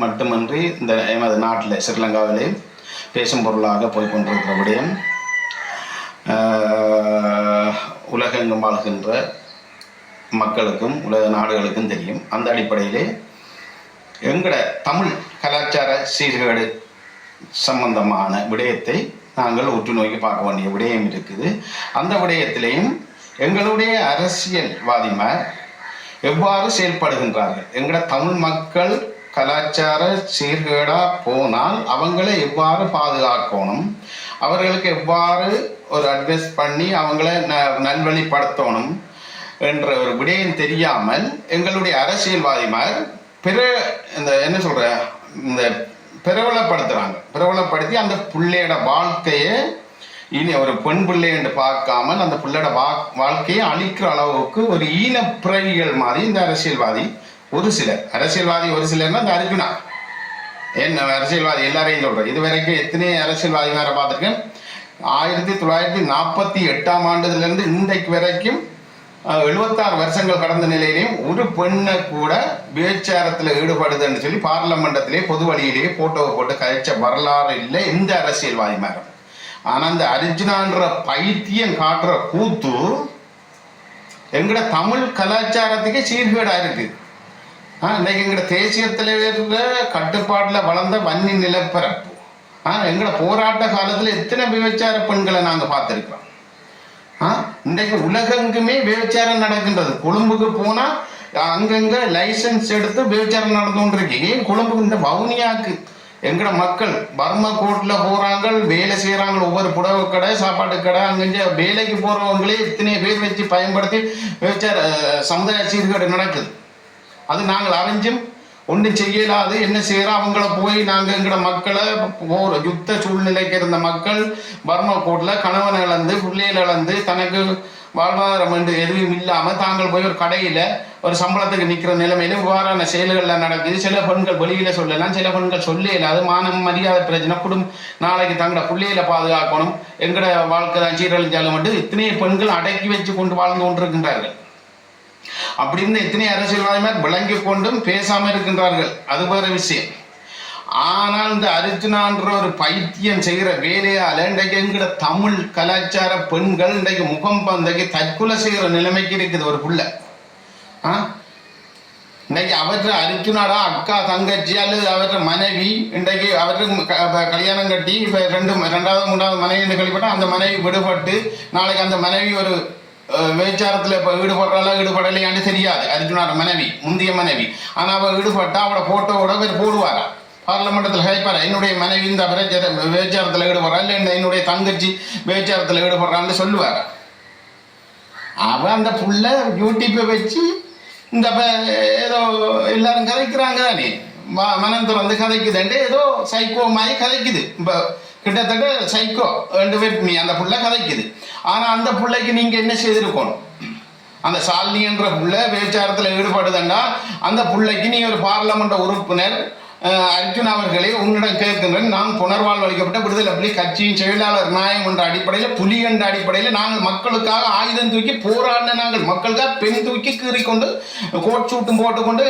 மட்டுமின்றி இந்த எமது நாட்டில் ஸ்ரீலங்காவிலே பேசும் பொருளாக போய் விடயம் உலகெங்கும் வாழ்கின்ற மக்களுக்கும் உலக நாடுகளுக்கும் தெரியும். அந்த அடிப்படையிலே எங்களோட தமிழ் கலாச்சார சீர்கேடு சம்பந்தமான விடயத்தை நாங்கள் உற்று நோக்கி பார்க்க வேண்டிய விடயம் இருக்குது. அந்த விடயத்திலையும் எங்களுடைய அரசியல்வாதிமார் எவ்வாறு செயல்படுகின்றார்கள்? எங்களோட தமிழ் மக்கள் கலாச்சார சீர்கேடா போனால் அவங்களை எவ்வாறு பாதுகாக்கணும்? அவர்களுக்கு எவ்வாறு ஒரு அட்வைஸ் பண்ணி அவங்கள ந- நல்வழிப்படுத்தணும்? என்ற ஒரு விடயம் தெரியாமல் எங்களுடைய அரசியல்வாதிமார் பிற இந்த என்ன சொல்ற இந்த பிரபலப்படுத்துறாங்க. பிரபலப்படுத்தி அந்த பிள்ளையோட வாழ்க்கையை இனி ஒரு பெண் பிள்ளை என்று பார்க்காமல் அந்த பிள்ளையோட வா வாழ்க்கையை அழிக்கிற அளவுக்கு ஒரு ஈன பிறவிகள் மாதிரி இந்த அரசியல்வாதி ஒரு சிலர். அரசியல்வாதி ஒரு சிலர்னா இந்த அர்ஜுனா. என்ன அரசியல்வாதி எல்லாரையும் சொல்றேன் இது வரைக்கும் எத்தனை அரசியல்வாதி வேற பார்த்துருக்கேன். ஆயிரத்தி தொள்ளாயிரத்தி நாற்பத்தி எட்டாம் ஆண்டுலேருந்து இன்றைக்கு வரைக்கும் எழுபத்தாறு வருஷங்கள் கடந்த நிலையிலையும் ஒரு பெண்ணை கூட விபச்சாரத்தில் ஈடுபடுதுன்னு சொல்லி பார்லமெண்டத்திலே பொது வழியிலேயே போட்டோவை போட்டு கழிச்ச வரலாறு இல்லை எந்த அரசியல்வாதி மேடம். ஆனால் இந்த அர்ஜுனான்ற பைத்தியம் காட்டுற கூத்து எங்கட தமிழ் கலாச்சாரத்துக்கே சீர்கேடாக இருக்குது ஆ, இன்னைக்கு எங்கட தேசிய தலைவர்ல கட்டுப்பாட்டில் வளர்ந்த வன்னி நிலப்பரப்பு. ஆ, எங்களோட போராட்ட காலத்தில் எத்தனை விபச்சார பெண்களை நாங்கள் பார்த்துருக்கிறோம்? ஆ, இன்றைக்கு உலகெங்குமே விபச்சாரம் நடக்கின்றது. கொழும்புக்கு போனால் அங்கங்க லைசன்ஸ் எடுத்து விபச்சாரம் நடந்து கொண்டிருக்கு ஏன் கொழும்புக்கு இந்த வவுனியாக்கு எங்கட மக்கள் பர்மா கோட்டில் போறாங்க வேலை செய்யறாங்க ஒவ்வொரு புடவை கடை சாப்பாட்டு கடை அங்கே வேலைக்கு போறவங்களே இத்தனை பேர் வச்சு பயன்படுத்தி விபச்சார சமுதாய சீர்கேடு நடக்குது. அது நாங்கள் அறிஞ்சும். ஒன்றும் செய்யலாது. என்ன செய்கிறோம் அவங்கள போய் நாங்கள் எங்களோட மக்களை போர் யுத்த சூழ்நிலைக்கு இருந்த மக்கள் பர்மா கோட்டில் கணவன் இழந்து பிள்ளைகள் இழந்து தனக்கு வாழ்வாதாரம் என்று எதுவும் இல்லாமல் தாங்கள் போய் ஒரு கடையில் ஒரு சம்பளத்துக்கு நிற்கிற நிலைமையில இவ்வாறான செயல்கள்லாம் நடக்குது. சில பெண்கள் வெளியில சொல்லலாம். சில பெண்கள் சொல்ல இல்லாது மானம் மரியாதை பிரச்சனை குடும்பம் நாளைக்கு தங்களோட பிள்ளைகளை பாதுகாக்கணும். எங்களோட வாழ்க்கை தான் சீரழிஞ்சாலும் மட்டும் இத்தனை பெண்கள் அடக்கி வச்சு கொண்டு வாழ்ந்து கொண்டிருக்கின்றார்கள். அப்படின்னு எத்தனை அரசியல்வாதிமார் விளங்கி கொண்டும் பேசாமல் இருக்கின்றார்கள்? அது வேறு விஷயம். ஆனால் இந்த அர்ஜுனான்ற ஒரு பைத்தியம் செய்கிற வேலையால் இன்றைக்கு எங்கிற தமிழ் கலாச்சார பெண்கள் இன்றைக்கு முகம் பந்தைக்கு தற்கொலை செய்கிற நிலைமைக்கு இருக்குது ஒரு புள்ள. ஆ? இன்னைக்கு அவற்றை அர்ஜுனாடா அக்கா தங்கச்சி அல்லது அவற்றை மனைவி இன்றைக்கு அவருக்கு க- கல்யாணம் கட்டி இப்போ ரெண்டு ரெண்டாவது மூன்றாவது மனைவி கழிப்பட்டால் அந்த மனைவி விடுபட்டு நாளைக்கு அந்த மனைவி ஒரு விபச்சாரத்தில் இப்போ ஈடுபடுறாளோ ஈடுபடலையான்னு தெரியாது அர்ஜுனோட மனைவி முந்தைய மனைவி ஆனால் அவள் ஈடுபட்டா அவளை ஃபோட்டோவோட பேர் போடுவாரா பார்லமெண்டத்தில் கேட்பாரா என்னுடைய மனைவி இந்த பிரச்சார விபச்சாரத்தில் ஈடுபடுறா இல்லை என்னுடைய தங்கச்சி விபச்சாரத்தில் ஈடுபடுறான்னு சொல்லுவார் அவன் அந்த புள்ள யூடியூப்பை வச்சு இந்த ஏதோ எல்லாரும் கதைக்கிறாங்க தானே மனம் திறந்து கதைக்குதுன்ட்டு ஏதோ சைக்கோமாயி கதைக்குது இப்போ கிட்டத்தட்ட சைக்கோ ரெண்டு பேர் நீ அந்த புள்ள கதைக்குது. ஆனால் அந்த பிள்ளைக்கு நீங்கள் என்ன செய்திருக்கணும்? அந்த சாலினின்ற புள்ள பேச்சாரத்தில் ஈடுபடுதுன்னா அந்த பிள்ளைக்கு நீ ஒரு பார்லமெண்ட் உறுப்பினர் அர்ஜுன் அவர்களே உன்னிடம் கேட்கின்றேன். நான் புனர்வாழ்வு அளிக்கப்பட்ட விடுதலை புலி கட்சியின் செயலாளர் நாயம் என்ற அடிப்படையில் புலி என்ற அடிப்படையில் நாங்கள் மக்களுக்காக ஆயுதம் தூக்கி போராடின நாங்கள். மக்களுக்காக பெண் தூக்கி கீறிக்கொண்டு கோட் சூட்டும் போட்டுக்கொண்டு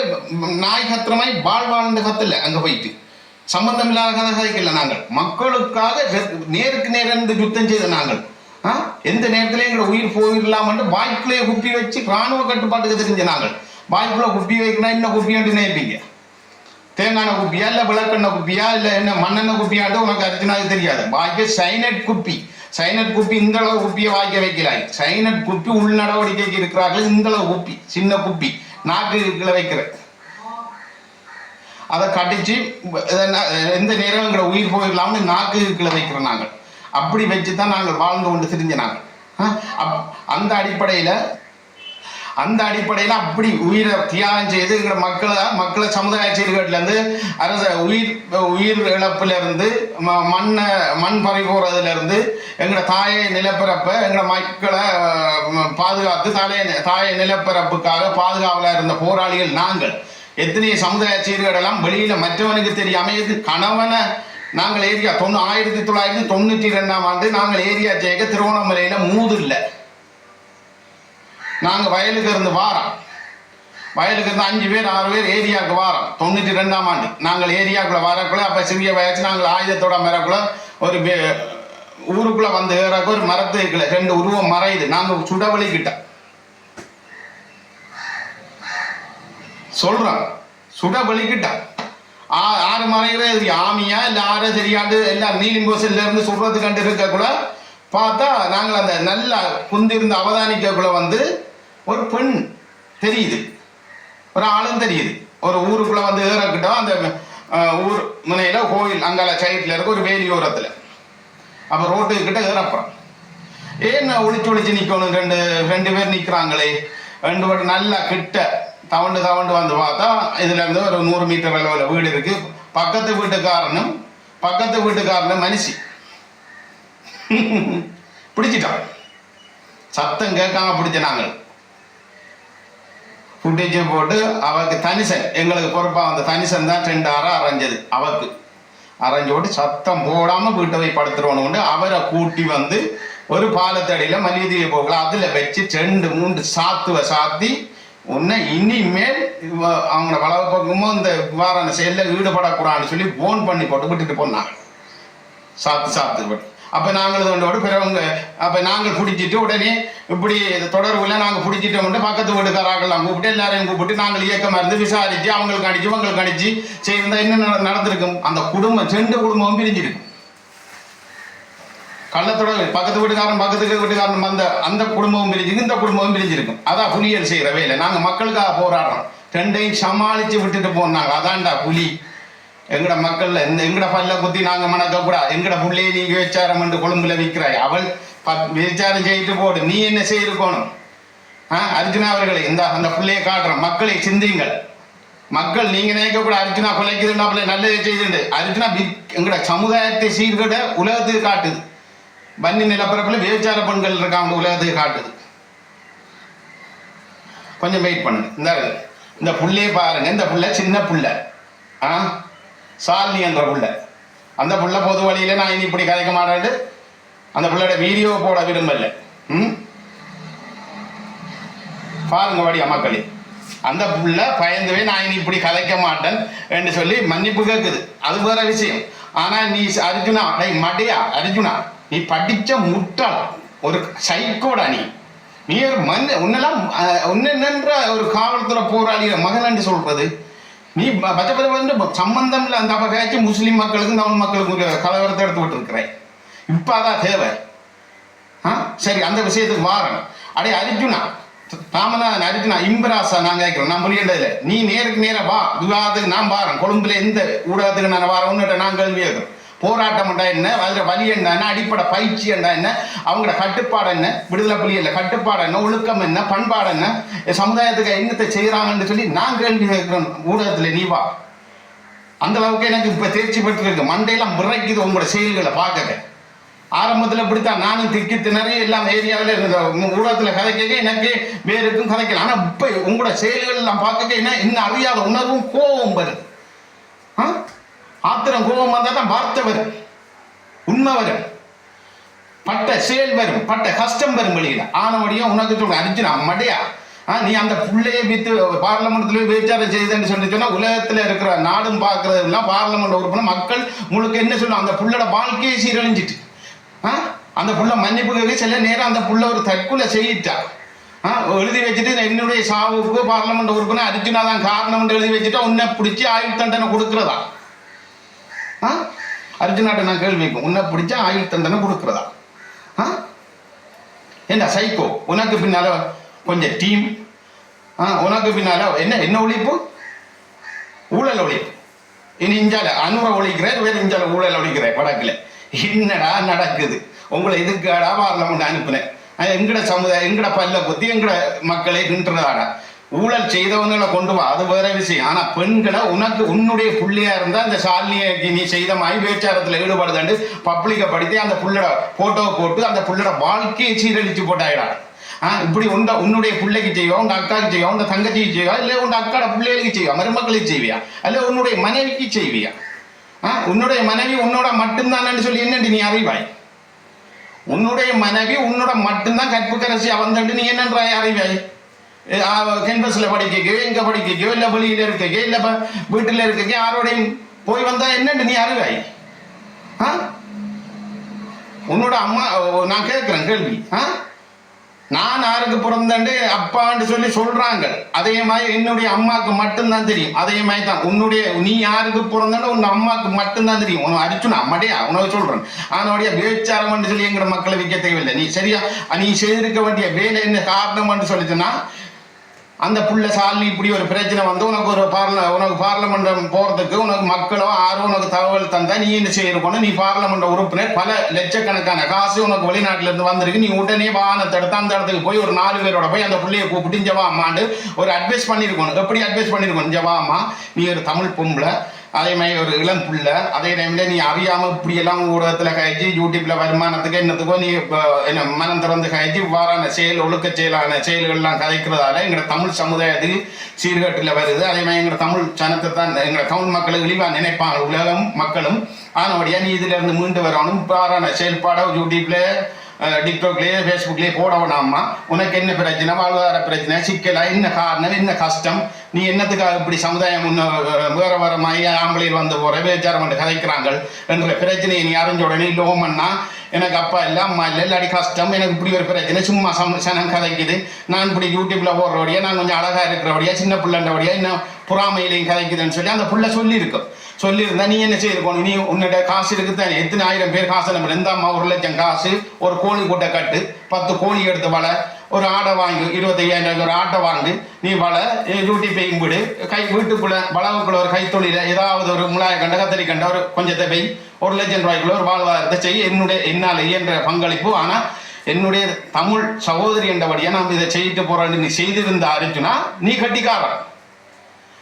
நாய் கத்திரமாய் வாழ் வாழ்ந்து அங்கே போயிட்டு. சம்பந்தம் இல்லாத நாங்கள். மக்களுக்காக நேருக்கு நேர் இருந்து யுத்தம் செய்த நாங்கள். ஆ? எந்த நேரத்திலையும் எங்களை உயிர் போயிடலாம்னு வாய்க்குள்ளேயே குப்பி வச்சு ராணுவ கட்டுப்பாட்டுக்கு தெரிஞ்ச நாங்கள் வாய்க்குள்ள குப்பி வைக்கணும் என்ன குப்பியான்னு நினைப்பீங்க? தேங்காய் குப்பியா இல்லை விளக்கெண்ணெய் குப்பியா இல்லை என்ன மண்ணெண்ணெய் குப்பியாட்டு உனக்கு அர்ஜுனாவுக்கு தெரியாது. வாய்க்கு சைனட் குப்பி. சைனட் குப்பி இந்த அளவு குப்பியை வாய்க்க வைக்கிறாய். சைனட் குப்பி உள் நடவடிக்கைக்கு இருக்கிறார்கள் இந்த அளவு குப்பி. சின்ன குப்பி. நாக்கு கீழே வைக்கிற அதை கடிச்சு எந்த நேரம் எங்களை உயிர் போயிடலாம்னு நாக்கு கீழே வைக்கிறோம் நாங்கள். அப்படி வச்சு தான் நாங்கள் வாழ்ந்து கொண்டு திரிஞ்ச நாங்கள். அப்- அந்த அடிப்படையில் அந்த அடிப்படையில் அப்படி உயிரை தியாகம் செய்து எங்களோட மக்களை மக்களை சமுதாய சீர்கேட்டிலேருந்து அரச உயிர் உயிர் இழப்புலேருந்து ம மண்ணை மண் பறி போகிறதுலேருந்து எங்களோட தாயை நிலப்பரப்பை எங்களோட மக்களை பாதுகாத்து தாயை தாயை நிலப்பரப்புக்காக பாதுகாவலாக இருந்த போராளிகள் நாங்கள். எத்தனை சமுதாய சீர்கேடெல்லாம் வெளியில் மற்றவனுக்கு தெரியாமல் இது கணவனை? நாங்கள் ஏரியா தொண்ணூ ஆயிரத்தி தொள்ளாயிரத்தி தொண்ணூற்றி ரெண்டாம் ஆண்டு நாங்கள் ஏரியா ஜெயக திருவண்ணாமலையில் மூது இல்லை. நாங்கள் வயலுக்கு இருந்து வாரோம். வயலுக்கு இருந்து அஞ்சு பேர் ஆறு பேர் ஏரியாவுக்கு வாரோம். தொண்ணூற்றி ரெண்டாம் ஆண்டு நாங்கள் ஏரியாக்குள்ள வரக்குள்ள அப்போ சிறிய வயசு நாங்கள் ஆயுதத்தோட மரக்குள்ள ஒரு ஊருக்குள்ளே ஊருக்குள்ள வந்து ஏறக்கு ஒரு மரத்து இருக்கல ரெண்டு உருவம் மறையுது. நாங்கள் சுடவழிக்கிட்ட சொல்றான். சுட ஆ- ஆறு மறைகிற ஆமியா இல்லை ஆறு தெரியாண்டு எல்லாம் நீலிம்போசில இருந்து சுடுறது கண்டு இருக்கக்குள்ள பார்த்தா நாங்கள் அந்த நல்ல குந்திருந்த அவதானிக்கக்குள்ள வந்து ஒரு பெண் தெரியுது. ஒரு ஆளும் தெரியுது. ஒரு ஊருக்குள்ள வந்து ஏறக்கிட்டோம் அந்த ஊர் முனையில கோயில் அங்கால சைட்ல இருக்க ஒரு வேலியோரத்தில். அப்போ ரோட்டு கிட்ட ஏறப்புறம் ஏன் ஒளிச்சு ஒளிச்சு நிக்கணும் ரெண்டு ரெண்டு பேர் நிக்கிறாங்களே. ரெண்டு பேர் நல்லா கிட்ட தவண்டு தவண்டு வந்து பார்த்தா இதுலேருந்து ஒரு நூறு மீட்டர் அளவில் வீடு இருக்கு. பக்கத்து வீட்டுக்காரனும் பக்கத்து வீட்டுக்காரனும் மனுஷி. பிடிச்சிட்டான். சத்தம் கேட்காம பிடிச்ச நாங்கள். ஃபுட்டேஜை போட்டு அவருக்கு தனிசன் எங்களுக்கு பொறுப்பாக அந்த தனிசன் தான் ரெண்டு அறை அரைஞ்சது அவருக்கு. அரைஞ்சு போட்டு சத்தம் போடாமல் வீட்டை போய் படுத்துருவோன்னு அவரை கூட்டி வந்து ஒரு பாலத்தடியில் மல்லிகை போகலாம் அதில் வச்சு ரெண்டு மூன்று சாத்துவை சாத்தி உன்னை இனிமேல் அவங்கள வளவு பக்கமும் இந்த இவ்வாறான செயலில் ஈடுபடக்கூடாதுன்னு சொல்லி ஃபோன் பண்ணி போட்டு விட்டுட்டு போனாங்க. சாப்பிட்டு சாப்பிட்டு போட்டு அப்போ நாங்கள் இதோட பிறவங்க அப்போ நாங்கள் பிடிச்சிட்டு உடனே இப்படி தொடர்புல நாங்கள் பிடிச்சிட்டோம்ட்டு பக்கத்து வீட்டுக்காராக்கெல்லாம் கூப்பிட்டு எல்லாரையும் கூப்பிட்டு நாங்கள் இயக்கமாக இருந்து விசாரித்து அவங்களுக்கு அடித்து அவங்களுக்கு அடித்து செய்திருந்தா என்ன நட- நடந்திருக்கும்? அந்த குடும்பம் செண்டு குடும்பமும் பிரிஞ்சிருக்கும். கள்ளத்தோட பக்கத்து வீட்டுக்காரன் பக்கத்து வீட்டுக்காரன் வந்த அந்த குடும்பமும் பிரிஞ்சு இந்த குடும்பமும் பிரிஞ்சிருக்கும். அதான் புலியல் செய்கிற வேலை. நாங்கள் மக்களுக்காக போராடுறோம். ரெண்டையும் சமாளித்து விட்டுட்டு போனாங்க. அதான்டா புலி. எங்கட மக்கள்ல இந்த எங்கட பல்ல குத்தி நாங்க மணக்க கூடாது. எங்கட புள்ளையை நீங்க விசாரம் என்று கொழும்புல விற்கிறாய். அவள் பத்- விசாரம் செய்துட்டு போடு. நீ என்ன செய்திருக்கணும்? ஆ அர்ஜுனா அவர்களை இந்த அந்த பிள்ளையை காட்டுறோம். மக்களை சிந்தியுங்கள். மக்கள் நீங்க நினைக்க கூட அர்ஜுனா பிள்ளை நல்லது செய்துண்டு. அர்ஜுனா எங்கட சமுதாயத்தை சீர்கிட உலகத்துக்கு காட்டுது. வன்னி நிலப்பரப்பில் விபச்சார பெண்கள் இருக்காங்க உலகத்துக்கு காட்டுது. கொஞ்சம் வெயிட் பண்ணுங்க. இந்த இந்த புள்ளையே பாருங்க. இந்த புள்ள சின்ன புள்ள. ஆ? சாலினி என்ற புள்ள. அந்த புள்ள பொது வழியில நான் இனி இப்படி கதைக்க மாட்டேன் அந்த பிள்ளையோட வீடியோ போட விரும்பல. ம்? பாருங்க வாடி மக்களே அந்த புள்ள பயந்துவே நான் இனி இப்படி கலைக்க மாட்டேன் என்று சொல்லி மன்னிப்பு கேட்குது அது வேற விஷயம். ஆனா நீ அர்ஜுனா டை மடையா அர்ஜுனா. நீ படித்த முட்டாள் ஒரு சைக்கோடா நீ. நீ ஒரு மண் உன்னெல்லாம் உன்னென்ற ஒரு காவல்துறை போராளிய மகன் சொல்றது. நீ ப- பச்சை வந்து சம்பந்தம் இல்லை அந்த அப்போ பேச்சு முஸ்லீம் மக்களுக்கும் தமிழ் மக்களுக்கும் கலவரத்தை எடுத்து விட்டு இருக்கிறேன் இப்போ அதான் தேவை. ஆ சரி அந்த விஷயத்துக்கு வாரன் அடே அர்ஜுனா ராமநாதன் அர்ஜுனா இம்பராசா நான் கேட்கிறோம் நான் புரியண்டதில்ல நீ நேருக்கு நேராக வா விவாதத்துக்கு நான் வாரேன் கொழும்புல எந்த ஊடகத்துக்கு நான் வாரேன் உன்னிட்ட நான் கேள்வி போராட்டம் என்ன? அதில் வழி என்ன? என்ன? அடிப்படை பயிற்சி என்ன என்ன? அவங்களோட கட்டுப்பாடு என்ன? விடுதலை இல்லை கட்டுப்பாடு என்ன? ஒழுக்கம் என்ன? பண்பாடு என்ன? சமுதாயத்துக்கு என்னத்தை செய்கிறாங்கன்னு சொல்லி நான் கேள்வி கேட்குறோம் ஊடகத்தில் நீ வா. அந்த அளவுக்கு எனக்கு இப்போ தேர்ச்சி பெற்றிருக்கு. மண்டையெல்லாம் முறைக்குது உங்களோட செயல்களை பார்க்க ஆரம்பத்தில் இப்படித்தான். நானும் திக்கி திணறி எல்லாம் ஏரியாவில் இருந்த ஊடகத்தில் கதைக்க எனக்கு வேறுக்கும் கதைக்கல ஆனால் இப்போ உங்களோட செயல்கள் எல்லாம் பார்க்க என்ன? இன்னும் அறியாத உணர்வும் கோபம் வருது. ஆ? ஆத்திரம் கோபம் வந்தால் தான் வார்த்தை வரும். உண்மை வரும். பட்ட செயல் வரும். பட்ட கஷ்டம் வரும் வெளியில. ஆனவடியும் உனக்கு சொல்ற அர்ஜுனா மடையா ஆ, நீ அந்த புள்ளையை வித்து பார்லமெண்ட்ல விசாரம் செய்தேன்னு சொல்லி சொன்னா உலகத்துல இருக்கிற நாடும் பார்க்கறது எல்லாம் பார்லமெண்ட் உறுப்பினர் மக்கள் முழுக்க என்ன சொல்லும் அந்த புள்ளோட வாழ்க்கையை சீரழிஞ்சிட்டு. ஆ? அந்த புள்ள மன்னிப்பு கேட்க சில நேரம் அந்த புள்ள ஒரு தற்கொலை செய்யிட்டா. ஆ, எழுதி வச்சுட்டு என்னுடைய சாவுக்கு பார்லமெண்ட் உறுப்பினர் அர்ஜுனா தான் காரணம் எழுதி வச்சுட்டா உன்னை பிடிச்சி ஆயுள் தண்டனை கொடுக்கிறதா? ஆ? அர்ஜுனாட்ட நான் கேள்வி வைக்கும் உன்னை பிடிச்சா ஆயுள் தண்டனை கொடுக்குறதா? ஆ? என்ன சைக்கோ உனக்கு பின்னால கொஞ்சம் டீம் ஆ உனக்கு பின்னால என்ன என்ன ஒழிப்பு? ஊழல் ஒழிப்பு. இனி இஞ்சால அனுரை ஒழிக்கிறேன் வேறு இஞ்சால ஊழல் ஒழிக்கிறேன் வடக்கில். என்னடா நடக்குது? உங்களை இதுக்காடா பார்லமெண்ட் அனுப்புனேன்? எங்கட சமுதாயம் எங்கட பல்ல குத்தி எங்கட மக்களை கிண்டுறதாடா ஊழல் செய்தவங்களை கொண்டு வா அது வேற விஷயம். ஆனா பெண்களை உனக்கு உன்னுடைய புள்ளியா இருந்தா அந்த சாலினிக்கு நீ செய்த மாதிரி பேச்சாரத்துல ஈடுபடுதாண்டு பப்ளிக்கை படுத்தி அந்த புள்ளட போட்டோவை போட்டு அந்த புள்ளட வாழ்க்கையை சீரழிச்சு போட்டாயிடா. ஆ இப்படி உண்ட உன்னுடைய பிள்ளைக்கு செய்வா உங்க அக்காவுக்கு செய்வா உங்க தங்கச்சிக்கு செய்வா இல்ல உங்க அக்காட பிள்ளைகளுக்கு செய்வா மருமக்களுக்கு செய்வியா? அல்ல உன்னுடைய மனைவிக்கு செய்வியா? ஆ உன்னுடைய மனைவி உன்னோட மட்டும்தானு சொல்லி என்னண்டு நீ அறிவாய்? உன்னுடைய மனைவி உன்னோட மட்டும்தான் கற்புக்கரசி அவந்தண்டு நீ என்னன்றாய் அறிவாய்? கேம்பஸில் படிக்கையோ எங்கே படிக்கையோ இல்லை வெளியில் இருக்கையோ இல்லை வீட்டில் இருக்கையோ யாரோடையும் போய் வந்தால் என்னென்னு நீ அருகாய் ஆ? உன்னோட அம்மா நான் கேட்குறேன் கேள்வி. ஆ? நான் யாருக்கு பிறந்தேன்ட்டு அப்பான்னு சொல்லி சொல்றாங்க. அதே மாதிரி என்னுடைய அம்மாவுக்கு மட்டும்தான் தெரியும். அதே மாதிரி தான் உன்னுடைய நீ யாருக்கு பிறந்தேன்னு உன் அம்மாவுக்கு மட்டும்தான் தெரியும். உனக்கு அடிச்சுனா அம்மாடியா உனக்கு சொல்றேன். ஆனோடைய வேச்சாரம்னு சொல்லி எங்கிற மக்களை விற்க தேவையில்லை. நீ சரியா நீ செய்திருக்க வேண்டிய வேலை என்ன காரணம்னு சொல்லிச்சுன்னா அந்த புள்ள சாலினி இப்படி ஒரு பிரச்சனை வந்து உனக்கு ஒரு பார்ல உனக்கு பார்லமெண்ட் போகிறதுக்கு உனக்கு மக்களோ ஆர்வம் உனக்கு தகவல் தந்தால் நீ என்ன செய்யணும் நீ பார்லமெண்ட் உறுப்பினர். பல லட்சக்கணக்கான காசு உனக்கு வெளிநாட்டிலேருந்து வந்திருக்கு. நீ உடனே வாகனத்தை எடுத்து அந்த இடத்துக்கு போய் ஒரு நாலு பேரோட போய் அந்த பிள்ளையை கூப்பிட்டு இங்க ஒரு அட்வைஸ் பண்ணியிருக்கணும் எப்படி அட்வைஸ் பண்ணியிருக்கணும் இங்க நீ ஒரு தமிழ் பொம்பளை அதே மாதிரி ஒரு இளம் புள்ள அதே டைமில் நீ அறியாமல் இப்படியெல்லாம் ஊடகத்தில் கழிச்சு யூடியூப்பில் வருமானத்துக்கு என்னத்துக்கோ நீ இப்போ என்ன மனம் திறந்து கழிச்சு வாரான செயல் ஒழுக்க செயலான செயல்கள்லாம் கதைக்கிறதால எங்களோட தமிழ் சமுதாயத்துக்கு சீர்கேட்டில் வருது. அதே மாதிரி எங்களோட தமிழ் சனத்தை தான் எங்களோட தமிழ் மக்களை இழிவாக நினைப்பாங்க. உலகம் மக்களும் ஆனபடியாக நீ இதிலிருந்து மீண்டு வரணும். வாரான செயல்பாடோ யூடியூப்பில் டிக்டாக்லேயே ஃபேஸ்புக்லேயே போடவனாம்மா உனக்கு என்ன பிரச்சனை? வாழ்வாதார பிரச்சனை சிக்கலா? என்ன காரணம்? என்ன கஷ்டம்? நீ என்னத்துக்காக இப்படி சமுதாயம் முன்ன வேற வேற மாதிரி ஆம்பளையில் வந்து போகிற வேச்சாரம் பண்ணி கதைக்கிறாங்க என்ற பிரச்சனையை நீ அறிஞ்ச உடனே லோமன்னா எனக்கு அப்பா இல்லை அம்மா இல்லை இல்லாடி கஷ்டம் எனக்கு இப்படி ஒரு பிரச்சனை சும்மா சம் சனம் கதைக்குது. நான் இப்படி யூடியூப்பில் போடுறவடியா நான் கொஞ்சம் அழகாக இருக்கிறவடியா சின்ன பிள்ளைன்றவடியா இன்னும் புறாமையிலையும் கதைக்குதுன்னு சொல்லி அந்த பிள்ளை சொல்லியிருக்கும் சொல்லியிருந்தா நீ என்ன செய்திருக்கணும் நீ உன்னிட்ட காசு இருக்குதானே? எத்தனை ஆயிரம் பேர் காசு நம்ம இந்த அம்மா ஒரு லட்சம் காசு ஒரு கோழி கூட்டை கட்டு பத்து கோழி எடுத்து வள ஒரு ஆடை வாங்கி இருபத்தையாயிரம் ஒரு ஆட்டை வாங்கி நீ வள யூடியூப்பையும் விடு கை வீட்டுக்குள்ள வளவுக்குள்ள ஒரு கைத்தொழில ஏதாவது ஒரு முலாய கண்ட கத்தரி கண்ட ஒரு கொஞ்சத்தை பெய் ஒரு லட்சம் ரூபாய்க்குள்ள ஒரு வாழ்வாதாரத்தை செய்ய என்னுடைய என்னால் இயன்ற பங்களிப்பு. ஆனால் என்னுடைய தமிழ் சகோதரி என்றபடியா நாம் இதை செய்யிட்டு போறோம் நீ செய்திருந்த அரிச்சுனா நீ கட்டிக்காரன்.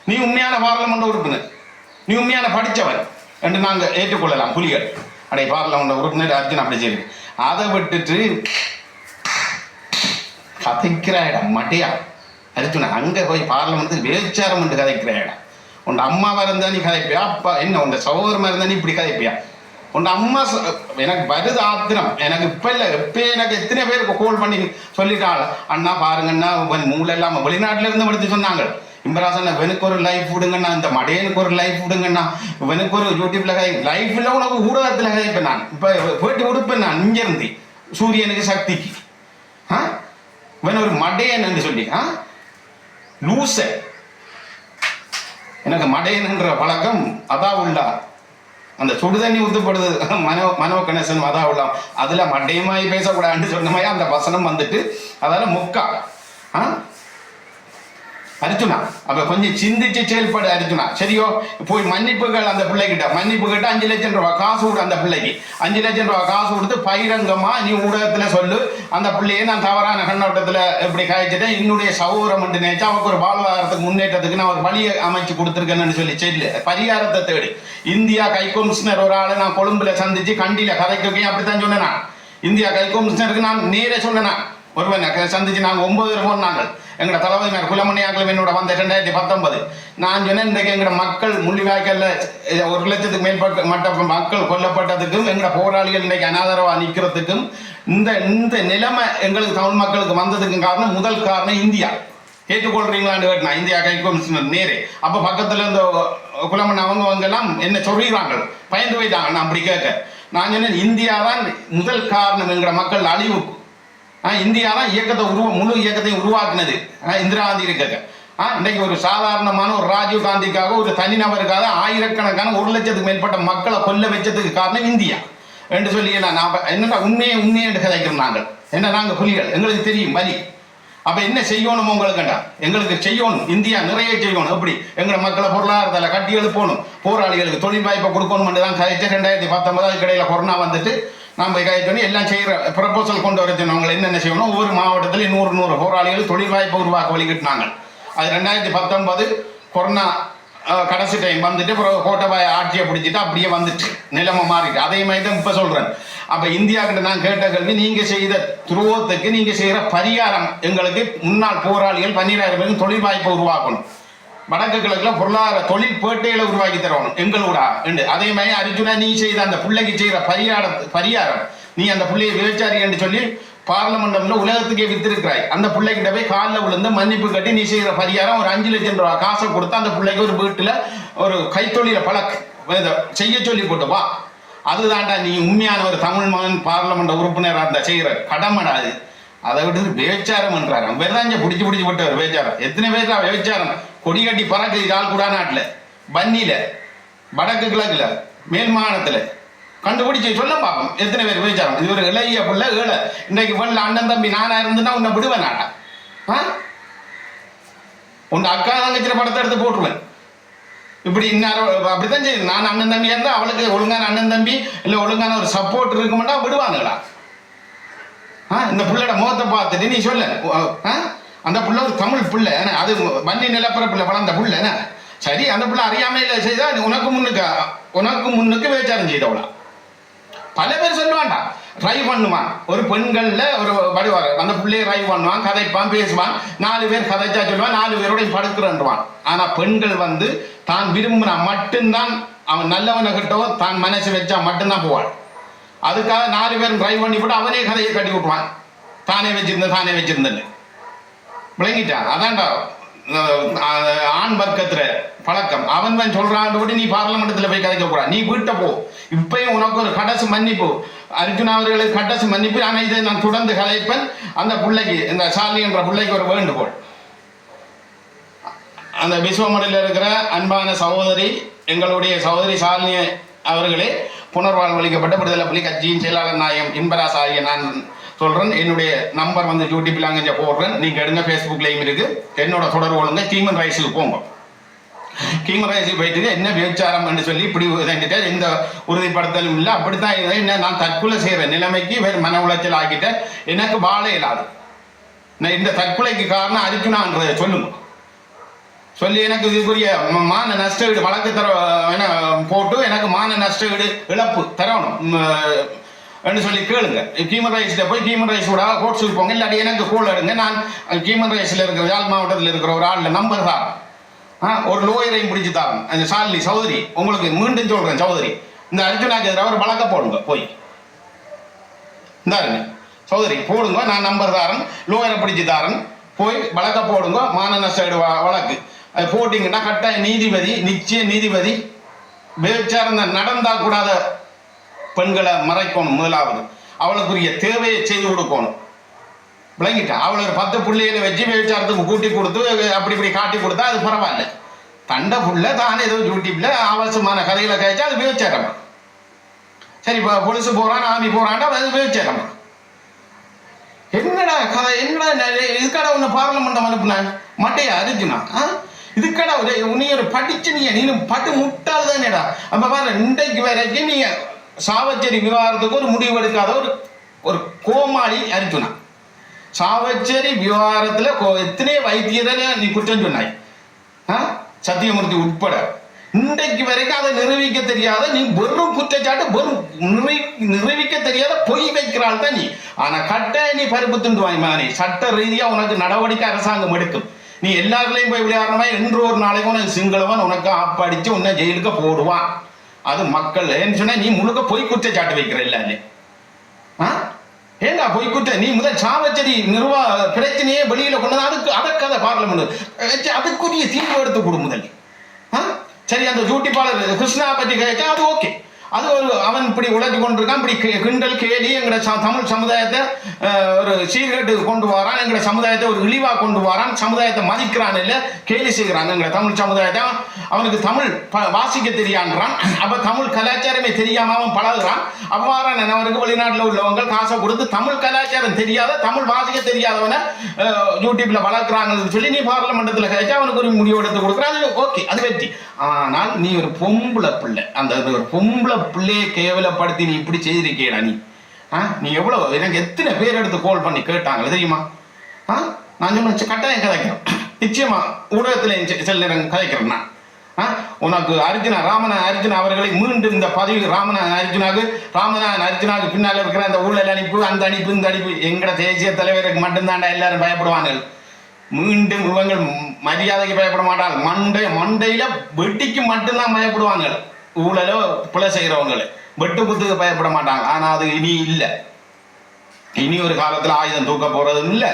நீ உண்மையான பாராளுமன்ற உறுப்பினர். நீ உண்மையான படித்தவன் என்று நாங்கள் ஏற்றுக்கொள்ளலாம் புலிகள். அடே பார்லமெண்ட் உறுப்பினர் அர்ஜுன் அப்படி செய்யுது அதை விட்டுட்டு கதைக்கிற மட்டையா அர்ஜுனா அங்கே போய் பார்லமெண்ட்டு வேச்சாரம் என்று கதைக்கிற உன் அம்மாவாக இருந்தா நீ கதைப்பியா? அப்பா என்ன உன் சகோதரமாக இருந்தா நீ இப்படி கதைப்பியா? உன் அம்மா எனக்கு வருது ஆத்திரம். எனக்கு இப்போ இல்லை இப்போ எனக்கு எத்தனை பேருக்கு கோல் பண்ணி சொல்லிட்டாள். அண்ணா பாருங்கண்ணா மூளை இல்லாமல் வெளிநாட்டிலேருந்து இருந்து சொன்னாங்க. சொன்னாங்க இம்பராசன் இவனுக்கு ஒரு லைஃப் விடுங்கண்ணா இந்த மடையனுக்கு ஒரு லைஃப் விடுங்கண்ணா இவனுக்கு ஒரு யூடியூப்ல கதை லைஃப்ல உனக்கு ஊடகத்துல கதைப்பேன் நான் இப்ப போயிட்டு கொடுப்பேன் நான் இங்கேருந்து. சூரியனுக்கு சக்திக்கு. ஆ? இவன் ஒரு மடையன் என்று சொல்லி ஆ? லூச எனக்கு மடையன்ன்ற பழக்கம் அதா உள்ளா அந்த சுடு தண்ணி ஊத்தப்படுது. மனோ மனோ கணேசன் அதா உள்ளா அதுல மடையமாய் பேசக்கூடாதுன்னு சொன்ன மாதிரி அந்த வசனம் வந்துட்டு அதால முக்கா. ஆ? அர்ஜுனா அப்ப கொஞ்சம் சிந்திச்சு செயல்படு அர்ஜுனா. சரியோ? போய் மன்னிப்புகள் அந்த பிள்ளைகிட்ட. மன்னிப்பு கிட்ட அஞ்சு லட்சம் ரூபாய் காசு கொடு அந்த பிள்ளைக்கு. அஞ்சு லட்சம் ரூபாய் காசு கொடுத்து பகிரங்கமா நீ ஊடகத்துல சொல்லு. அந்த பிள்ளையை நான் தவறான கண்ணோட்டத்துல இப்படி காய்ச்சிட்டேன் என்னுடைய சகோதரம் என்று நினைச்சா அவருக்கு ஒரு வாழ்வாதாரத்துக்கு முன்னேற்றத்துக்கு நான் ஒரு வழியை அமைச்சு கொடுத்துருக்கேன்னு சொல்லி சொல்லு பரிகாரத்தை தேடி. இந்தியா கை கமிஷனர் ஒரு ஆளை நான் கொழும்புல சந்திச்சு கண்டியில கதைக்கு அப்படித்தான் சொன்னேன். இந்தியா கை கமிஷனருக்கு நான் நேரே சொன்னேன். ஒருவன் சந்திச்சு நாங்கள் ஒன்பது பேர் போனாங்க. எங்களோட தலைவர் குலமணியாக்களும் என்னோட வந்த ரெண்டாயிரத்தி பத்தொன்பது. நான் சொன்னேன் இன்றைக்கு எங்களோட மக்கள் முள்ளிவாய்க்கல்ல ஒரு லட்சத்துக்கு மேற்பட்ட மட்ட மக்கள் கொல்லப்பட்டதுக்கும் எங்களோட போராளிகள் இன்றைக்கு அனாதரவாக நிற்கிறதுக்கும் இந்த இந்த நிலைமை எங்களுக்கு தமிழ் மக்களுக்கு வந்ததுக்கும் காரணம் முதல் காரணம் இந்தியா. ஏற்றுக்கொள்றீங்களான்னு கேட்டா இந்தியா கை கமிஷனர் நேரே. அப்போ பக்கத்தில் இந்த குலமன் அவங்க அவங்க எல்லாம் என்ன சொல்கிறாங்க பயந்து போயிட்டாங்க. நான் அப்படி கேட்க. நான் சொன்னேன் இந்தியா தான் முதல் காரணம் என்கிற மக்கள் அழிவுக்கு. இந்தியா தான் இயக்கத்தை உருவ முழு இயக்கத்தையும் உருவாக்குனது. ஆ, இந்திரா காந்தி இருக்க ஆ, இன்னைக்கு ஒரு சாதாரணமான ஒரு ராஜீவ் காந்திக்காக ஒரு தனிநபருக்காக ஆயிரக்கணக்கான ஒரு லட்சத்துக்கு மேற்பட்ட மக்களை கொல்ல வச்சதுக்கு காரணம் இந்தியா. என்று சொல்லி நான் நான் என்னடா உண்மையை உண்மையை என்று கதைக்கிறோம் நாங்கள். என்ன நாங்கள் புலிகள். எங்களுக்கு தெரியும் வலி. அப்ப என்ன செய்யணும் உங்களுக்குண்டா எங்களுக்கு செய்யணும். இந்தியா நிறைய செய்யணும். எப்படி? எங்களை மக்களை பொருளாதாரத்தில் கட்டி எழுப்பணும். போராளிகளுக்கு தொழில் வாய்ப்பை கொடுக்கணும் தான் கதைச்சு ரெண்டாயிரத்தி பத்தொன்பதாவது இடையில கொரோனா வந்துட்டு நாம் போய் பண்ணி எல்லாம் செய்கிற ப்ரப்போசல் கொண்டு வர சொன்னவங்க என்னென்ன செய்யணும்? ஒவ்வொரு மாவட்டத்திலையும் நூறு நூறு போராளிகள் தொழில் வாய்ப்பு உருவாக்க வழிகிட்டாங்க அது ரெண்டாயிரத்தி பத்தொன்பது கொரோனா கடைசி டைம் வந்துட்டு அப்புறம் கோட்டபாய ஆட்சியை பிடிச்சிட்டு அப்படியே வந்துட்டு நிலைமை மாறிட்டு. அதே மாதிரி தான் இப்போ சொல்கிறேன் அப்போ இந்தியா கிட்ட நான் கேட்ட கல்வி நீங்கள் செய்த துரோகத்துக்கு நீங்கள் செய்கிற பரிகாரம் எங்களுக்கு முன்னாள் போராளிகள் பன்னிராயிரம் பேருக்கு தொழில் வாய்ப்பை உருவாக்கணும். வடக்கு கிழக்கில் பொருளாதார தொழில் பேட்டையில உருவாக்கி தரணும். எங்களோட என்று. அதே மாதிரி அர்ஜுனா நீ செய்த அந்த பிள்ளைக்கு செய்கிற பரிகார பரிகாரம். நீ அந்த பிள்ளையை விபச்சாரி என்று சொல்லி பார்லமெண்டம்ல உலகத்துக்கே வித்திருக்கிறாய். அந்த பிள்ளைகிட்ட போய் காலில் விழுந்து மன்னிப்பு கட்டி நீ செய்கிற பரிகாரம் ஒரு அஞ்சு லட்சம் ரூபா காசை கொடுத்து அந்த பிள்ளைக்கு ஒரு வீட்டில் ஒரு கைத்தொழில பழக்கு செய்ய சொல்லி போட்டு வா. அதுதான்டா நீ உண்மையான ஒரு தமிழ் மகன் பார்லமெண்ட் உறுப்பினராக இருந்தா செய்கிற கடமைடா அது. அதை விட்டு வேச்சாரம் என்றாரு. வெறாஞ்ச பிடிச்சி பிடிச்சி போட்டு வேச்சாரம் எத்தனை பேர் வேச்சாரம் கொடி கட்டி பறக்குது கால் கூட நாட்டில் வடக்கு கிழக்குல மேல் மாகாணத்தில். கண்டுபிடிச்சு சொல்ல பார்ப்போம் எத்தனை பேர் போயிச்சாங்க இது ஒரு இளைய பிள்ளை ஏழை. இன்னைக்கு வெள்ள அண்ணன் தம்பி நானா இருந்துன்னா உன்னை விடுவேன் நாடா ஆ? உன் அக்கா தங்கச்சிர படத்தை எடுத்து போட்டுருவேன். இப்படி இன்னும் அப்படித்தான் செய்யுது. நான் அண்ணன் தம்பியாக இருந்தால் அவளுக்கு ஒழுங்கான அண்ணன் தம்பி இல்லை ஒழுங்கான ஒரு சப்போர்ட் இருக்குமெண்டா விடுவானுங்களா? ஆ? இந்த பிள்ளையோட முகத்தை பார்த்துட்டு நீ சொல்ல. ஆ? அந்த பிள்ளை ஒரு தமிழ் பிள்ளை என்ன? அது வன்னி நிலப்பரப்பில் வளர்ந்த பிள்ளை என்ன? சரி அந்த பிள்ளை அறியாமையில் செய்தா உனக்கு முன்னுக்கு உனக்கு முன்னுக்கு வேச்சாரம் செய்தவளா? பல பேர் சொல்லுவான்டா ட்ரை பண்ணுவான். ஒரு பெண்கள்ல ஒரு படுவார் அந்த பிள்ளைய ட்ரை பண்ணுவான் கதைப்பான் பேசுவான் நாலு பேர் கதைச்சா சொல்லுவான் நாலு பேரோடையும் படுக்கிறன்றான் ஆனா பெண்கள் வந்து தான் விரும்பினா மட்டும்தான் அவன் நல்லவனை கிட்டோ தான் மனசு வச்சா மட்டும்தான் போவாள். அதுக்காக நாலு பேர் ட்ரை பண்ணி போட்டு அவனே கதையை கட்டி விட்டுவான் தானே வச்சிருந்த தானே வச்சிருந்தேன்னு. விளங்கிட்டான். அதான்டா ஆண் வர்க்கத்துல பழக்கம். அவன் தான் சொல்றான் நீ பார்லமெண்டத்தில் போய் கதைக்க கூடாது நீ வீட்டை போ. இப்பயும் உனக்கு ஒரு கடைசி மன்னிப்பு. அர்ஜுன் அவர்களுக்கு கடைசி மன்னிப்பு. ஆனால் இதை நான் தொடர்ந்து கலைப்பேன். அந்த பிள்ளைக்கு இந்த சாலி என்ற பிள்ளைக்கு ஒரு வேண்டுகோள். அந்த விஸ்வமடையில் இருக்கிற அன்பான சகோதரி எங்களுடைய சகோதரி சாலினி அவர்களே புனர்வாழ்வளிக்கப்பட்ட விடுதலை புலி கட்சியின் செயலாளர் நாயம் இன்பராஸ் ஆகிய நான் சொல்றேன். என்னுடைய நம்பர் வந்து யூடியூப்ல அங்கே போடுறேன். நீங்க எடுங்க ஃபேஸ்புக்லையும் இருக்கு. என்னோட தொடர்பு கொள்ளுங்க. ஹியூமன் ரைட்ஸுக்கு போங்க. ஹியூமன் ரைட்ஸுக்கு போயிட்டு என்ன விபச்சாரம் என்று சொல்லி இப்படி செஞ்சுட்டு எந்த உறுதிப்படுத்தலும் இல்லை. அப்படித்தான் இதை என்ன நான் தற்கொலை செய்வேன். நிலைமைக்கு வேறு மன உளைச்சல் ஆக்கிட்டேன். எனக்கு வாழ இயலாது நான் இந்த தற்கொலைக்கு காரணம் அர்ஜுனான்றதை சொல்லுங்க. சொல்லி எனக்கு இதுக்குரிய மான நஷ்ட வீடு வழக்கு தர என்ன போட்டு எனக்கு மான நஷ்ட வீடு இழப்பு தரணும். என்று சொல்லி கேளுங்க. ஹியூமன் ரைட்ஸ்ல போய் ஹியூமன் ரைட்ஸ் கூட கோட்ஸுக்கு போங்க இல்லாட்டி எனக்கு கோல் எடுங்க. நான் ஹியூமன் ரைட்ஸ்ல இருக்கிற யாழ் மாவட்டத்தில் இருக்கிற ஒரு ஆள் நம்பர் தான். ஆ ஒரு லோயரையும் பிடிச்சு தாங்க அந்த சாலினி சௌதரி உங்களுக்கு மீண்டும் சொல்றேன் சௌதரி. இந்த அர்ஜுனாக்கு எதிராக ஒரு வழக்க போடுங்க போய். இந்தாருங்க. சௌதரி போடுங்க நான் நம்பர் தாரன். லோயரை பிடிச்சு தாரன். போய் வழக்க போடுங்க மான சைடு வ- வழக்கு. அது போட்டிங்கன்னா கட்டாய நீதிபதி நிச்சய நீதிபதி விபச்சாரம் நடந்தா கூடாத பெண்களை மறைக்கணும் முதலாவது. அவளுக்குரிய தேவையை செய்து கொடுக்கணும். விளங்கிட்டா? அவளை பத்து பிள்ளைகளை வச்சு விபச்சாரத்துக்கு கூட்டி கொடுத்து அப்படி இப்படி காட்டி கொடுத்தா அது பரவாயில்ல. தண்டை புள்ள தானே ஏதோ யூடியூப்ல அவசியமான கதைகளை கழிச்சா அது விபச்சாரமா சரி இப்போ பொலிசு போகிறான் ஆமி போறான்டா அது விபச்சாரமா என்னடா கதை? என்னடா இதுக்கடா உன்னை பார்லமெண்டம் அனுப்புனாங்க மட்டையா அர்ஜுனா ஆ? இதுக்கடா ஒரு நீ ஒரு படிச்சு நீ நீ பட்டு முட்டாள் தானேடா அப்போ பாரு இன்றைக்கு வரைக்கும் நீங்கள் சாவச்சேரி விவகாரத்துக்கு ஒரு முடிவு எடுக்காத ஒரு ஒரு கோமாளி அர்ஜுனா சாவச்சேரி விவகாரத்தில் கோ- எத்தனை வைத்தியரை நீ குற்றம் சொன்னாய்? ஆ? சத்தியமூர்த்தி உட்பட. இன்றைக்கு வரைக்கும் அதை நிரூபிக்க தெரியாத நீ வெறும் குற்றச்சாட்டு வெறும் நிரூபிக்க தெரியாத பொய் வைக்கிறாள் தான் நீ. ஆனா கட்ட நீ பருப்பு துண்டுவாய் மானி. சட்ட ரீதியா உனக்கு நடவடிக்கை அரசாங்கம் எடுக்கும். நீ எல்லாருலையும் போய் விளையாடுறவன் என்று ஒரு நாளைக்கு உனக்கு சிங்களவன் உனக்கு ஆப்படிச்சு உன்னை ஜெயிலுக்கு போடுவான். அது மக்கள். சொன்னா நீ முழுக்க பொய் குற்றச்சாட்டு வைக்கிற எல்லாருமே ஆ? ஏண்டா பொய் குற்ற நீ முதல் சாவச்சேரி நிர்வாக பிரச்சனையே வெளியில கொண்டு வந்து அதுக்கு அதற்காக பார்லமெண்ட் அதுக்குரிய தீர்வு எடுத்து கொடு முதல் ஆ? சரி அந்த ஜூட்டிப்பாளர் கிருஷ்ணா பற்றி கேட்டா அது ஓகே. அது ஒரு அவன் இப்படி உழைச்சி கொண்டிருக்கான் இப்படி கி- கிண்டல் கேலி எங்கட ச- தமிழ் சமுதாயத்தை ஒரு சீர்கேட்டு கொண்டு வரான் எங்கட சமுதாயத்தை ஒரு இழிவாக கொண்டு வரான் சமுதாயத்தை மதிக்கிறான் இல்லை கேலி செய்கிறான் எங்கட தமிழ் சமுதாயத்தை. அவனுக்கு தமிழ் ப- வாசிக்க தெரியான்றான். அப்போ தமிழ் கலாச்சாரமே தெரியாம அவன் பழகுறான். அவ்வாறான நபருக்கு வெளிநாட்டில் உள்ளவங்க காசை கொடுத்து தமிழ் கலாச்சாரம் தெரியாத தமிழ் வாசிக்க தெரியாதவனை யூடியூப்ல வளர்க்குறாங்கன்னு சொல்லி நீ பார்லமெண்டத்தில் கழிச்சு அவனுக்கு ஒரு முடிவு எடுத்து கொடுக்குற அது ஓகே அது வெற்றி. ஆனால் நீ ஒரு பொம்பளை பிள்ளை அந்த அது ஒரு பொம்பளை பிள்ளையை கேவலப்படுத்தி நீ இப்படி செய்திருக்கேடா நீ? ஆ? நீ எவ்வளவு எனக்கு எத்தனை பேர் எடுத்து கால் பண்ணி கேட்டாங்க தெரியுமா? ஆ? நான் சொன்ன கட்டாயம் கதைக்கிறேன். நிச்சயமா ஊடகத்தில் சில நேரம் கதைக்கிறேன் நான். ஆ? உனக்கு அர்ஜுனா ராமநாத அர்ஜுனா அவர்களை மீண்டும் இந்த பதவி ராமன அர்ஜுனாக்கு ராமநாத அர்ஜுனாக்கு பின்னால் இருக்கிற அந்த ஊழல் அனுப்பு அந்த அணிப்பு இந்த அணிப்பு எங்கட தேசிய தலைவருக்கு மட்டும்தான்டா எல்லாரும் பயப்படுவாங்க மீண்டும் இவங்கள் மரியாதைக்கு பயப்பட மாட்டாங்க மண்டை மண்டையில வெட்டிக்கு மட்டும்தான் பயப்படுவாங்க ஊழலோ பிழை செய்கிறவங்கள வெட்டு குத்துக்கு பயப்பட மாட்டாங்க. ஆனால் அது இனி இல்லை. இனி ஒரு காலத்தில் ஆயுதம் தூக்க போகிறதும் இல்லை.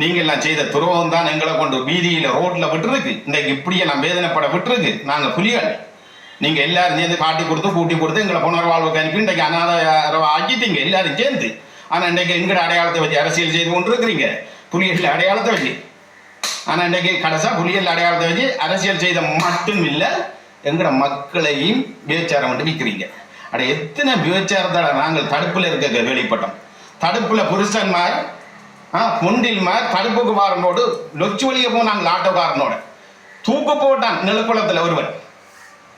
நீங்கள் நான் செய்த துரோகம் தான் எங்களை கொண்டு வீதியில் ரோட்டில் விட்டுருக்கு. இன்னைக்கு நான் வேதனைப்பட விட்டுருக்கு. நாங்கள் புலிகள். நீங்கள் எல்லாரும் சேர்ந்து காட்டி கொடுத்து கூட்டி கொடுத்து எங்களை புனர்வாழ்வுக்கு அனுப்பி இன்றைக்கு அனாதை ஆக்கிட்டீங்க எல்லாரும் சேர்ந்து. ஆனால் இன்றைக்கு எங்கட அடையாளத்தை வச்சு அரசியல் செய்து கொண்டு இருக்கிறீங்க புலிகள் அடையாளத்தை வச்சு ஆனால் இன்றைக்கு கடைசா புலிகள் அடையாளத்தை வச்சு அரசியல் செய்த மட்டும் இல்லை எங்கட மக்களையும் விபச்சாரம் மட்டும் விற்கிறீங்க அட எத்தனை விபச்சாரத்தால் நாங்கள் தடுப்பில் இருக்க வெளிப்பட்டோம் தடுப்பில் புருஷன்மார் ஆ பொண்டில்மார் தடுப்புக்கு வாரனோடு நொச்சு வழியை போனாங்க ஆட்டோக்காரனோடு. தூக்கு போட்டான் நிலக்குளத்துல ஒருவன்.